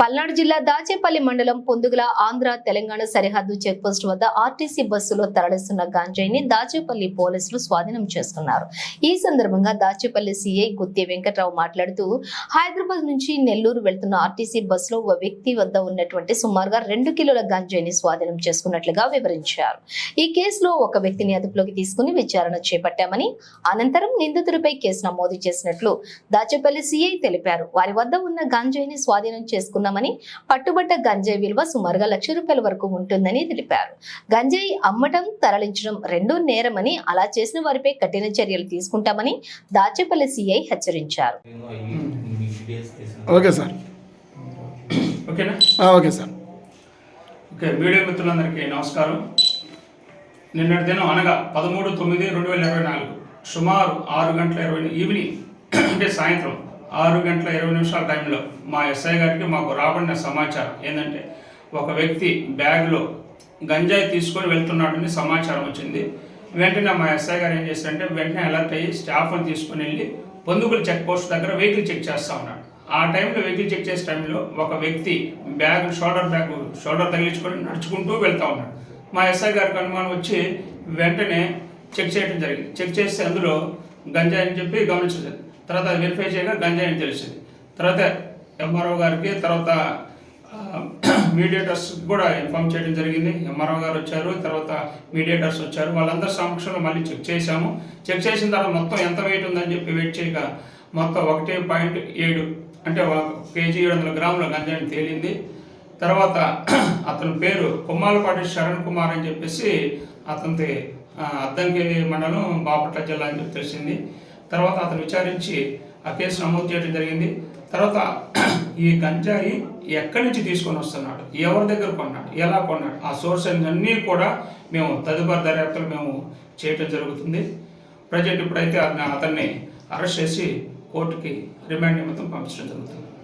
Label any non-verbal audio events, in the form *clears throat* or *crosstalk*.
పల్నాడు జిల్లా దాచేపల్లి మండలం పొందుగల ఆంధ్ర తెలంగాణ సరిహద్దు చెక్పోస్ట్ వద్ద ఆర్టీసీ బస్సులో తరలిస్తున్న గాంజాయిని దాచేపల్లి పోలీసులు స్వాధీనం చేసుకున్నారు. ఈ సందర్భంగా దాచేపల్లి సీఐ గుత్తి వెంకట్రావు మాట్లాడుతూ హైదరాబాద్ నుంచి నెల్లూరు వెళ్తున్న ఆర్టీసీ బస్సులో ఓ వ్యక్తి వద్ద ఉన్నటువంటి సుమారుగా రెండు కిలోల గాంజాయిని స్వాధీనం చేసుకున్నట్లుగా వివరించారు. ఈ కేసులో ఒక వ్యక్తిని అదుపులోకి తీసుకుని విచారణ చేపట్టామని అనంతరం నిందితుడిపై కేసు నమోదు చేసినట్లు దాచేపల్లి సీఐ తెలిపారు. వారి వద్ద ఉన్న గాంజాయిని స్వాధీనం చేసుకున్నామని పట్టుబట్ట గంజాయి విలువ సుమారుగా లక్ష రూపాయల వరకు ఉంటుందని తెలిపారు. గంజాయి అమ్మటం తరలించడం రెండూ నేరమని అలా చేసిన వారిపై కఠిన చర్యలు తీసుకుంటామని దాచేపల్లి సీఐ హెచ్చరించారు. Okay sir. ఓకేనా? ఆ, ఓకే సార్. ఓకే మీడియా మిత్రులందరికీ నమస్కారం. నిన్నటి దినం అనగా పదమూడు తొమ్మిది రెండు వేల ఇరవై నాలుగు సుమారు ఆరు గంటల ఇరవై ఈవినింగ్ అంటే సాయంత్రం ఆరు గంటల ఇరవై నిమిషాల టైంలో మా ఎస్ఐ గారికి మాకు రాబడిన సమాచారం ఏంటంటే ఒక వ్యక్తి బ్యాగ్లో గంజాయి తీసుకొని వెళ్తున్నాడని సమాచారం వచ్చింది. వెంటనే మా ఎస్ఐ గారు ఏం చేశారంటే వెంటనే అలర్ట్ అయ్యి స్టాఫ్ని తీసుకుని వెళ్ళి పొందుకుల చెక్ పోస్ట్ దగ్గర వెహికల్ చెక్ చేస్తూ ఉన్నాడు. ఆ టైంలో వెహికల్ చెక్ చేసే టైంలో ఒక వ్యక్తి బ్యాగ్ షోల్డర్ బ్యాగ్ షోల్డర్ తగిలించుకొని నడుచుకుంటూ వెళ్తూ ఉన్నాడు. మా ఎస్ఐ గారికి అనుమానం వచ్చి వెంటనే చెక్ చేయడం జరిగింది. చెక్ చేస్తే అందులో గంజాయి అని చెప్పి గమనించలేదు. తర్వాత వెరిఫై చేయగా గంజాయి అని తెలిసింది తర్వాత ఎంఆర్ఓ గారికి తర్వాత మీడియేటర్స్ *clears throat* కూడా ఇన్ఫామ్ చేయడం జరిగింది. ఎంఆర్ఓ గారు వచ్చారు తర్వాత మీడియేటర్స్ వచ్చారు. వాళ్ళందరి సమక్షంలో మళ్ళీ చెక్ చేశాము. చెక్ చేసిన తర్వాత మొత్తం ఎంత వెయిట్ ఉందని చెప్పి వెయిట్ చేయగా మొత్తం ఒకటి పాయింట్ ఏడు అంటే ఒక కేజీ ఏడు వందల గ్రాముల గంజాయిని తేలింది. తర్వాత *clears throat* అతని పేరు కుమ్మాలపాటి శరణ్ కుమార్ అని చెప్పేసి అతనిది ఆ, అద్దంకి మండలం బాపట్ల జిల్లా అని చెప్పి తెలిసింది. తర్వాత అతను విచారించి ఆ కేసు నమోదు చేయడం జరిగింది. తర్వాత ఈ గంజాయి ఎక్కడి నుంచి తీసుకొని వస్తున్నాడు? ఎవరి దగ్గర కొన్నాడు? ఎలా కొన్నాడు? ఆ సోర్స్ అన్నీ కూడా మేము తదుపరి దర్యాప్తులు మేము చేయటం జరుగుతుంది. ప్రజెంట్ ఇప్పుడైతే అతన్ని అతన్ని అరెస్ట్ చేసి కోర్టుకి రిమాండ్ నిమిత్తం పంపించడం జరుగుతుంది.